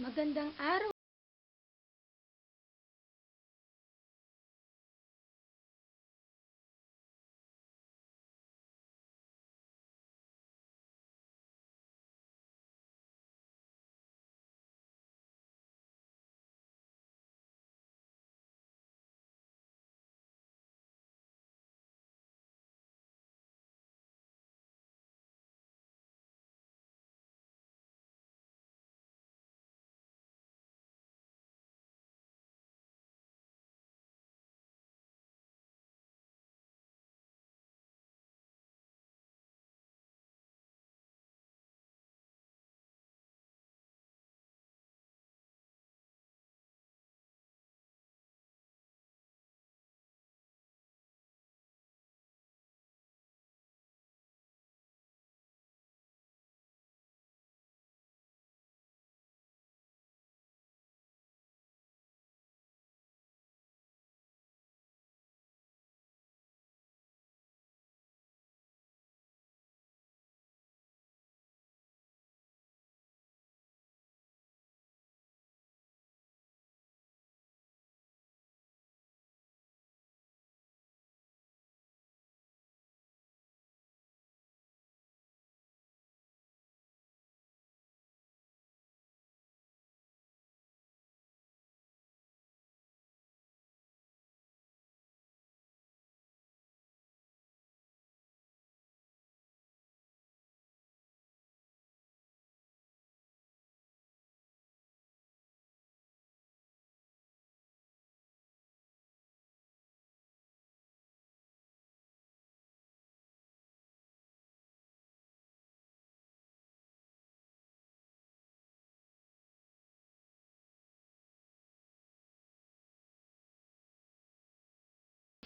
Magandang araw.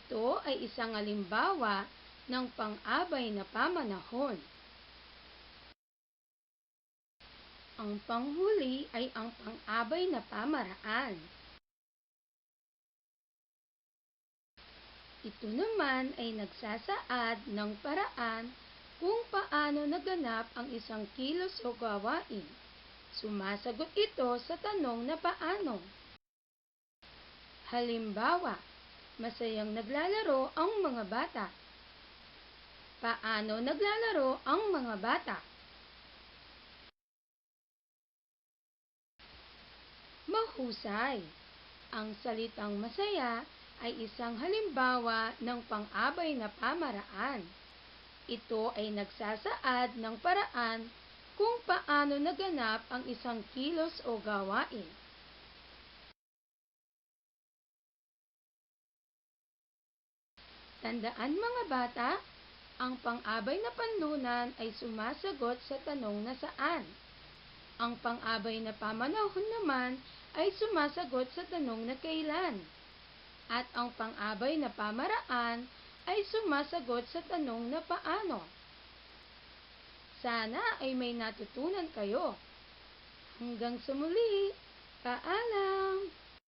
Ito ay isang halimbawa ng pang-abay na pamanahon. Ang panghuli ay ang pang-abay na pamaraan. Ito naman ay nagsasaad ng paraan kung paano naganap ang isang kilos o gawain. Sumasagot ito sa tanong na paano. Halimbawa, masayang naglalaro ang mga bata. Paano naglalaro ang mga bata? Mahusay. Ang salitang masaya ay isang halimbawa ng pang-abay na pamaraan. Ito ay nagsasaad ng paraan kung paano naganap ang isang kilos o gawain. Tandaan mga bata, ang pang-abay na panlunan ay sumasagot sa tanong na saan. Ang pang-abay na pamanahon naman ay sumasagot sa tanong na kailan. At ang pang-abay na pamaraan ay sumasagot sa tanong na paano. Sana ay may natutunan kayo. Hanggang sa muli, paalam!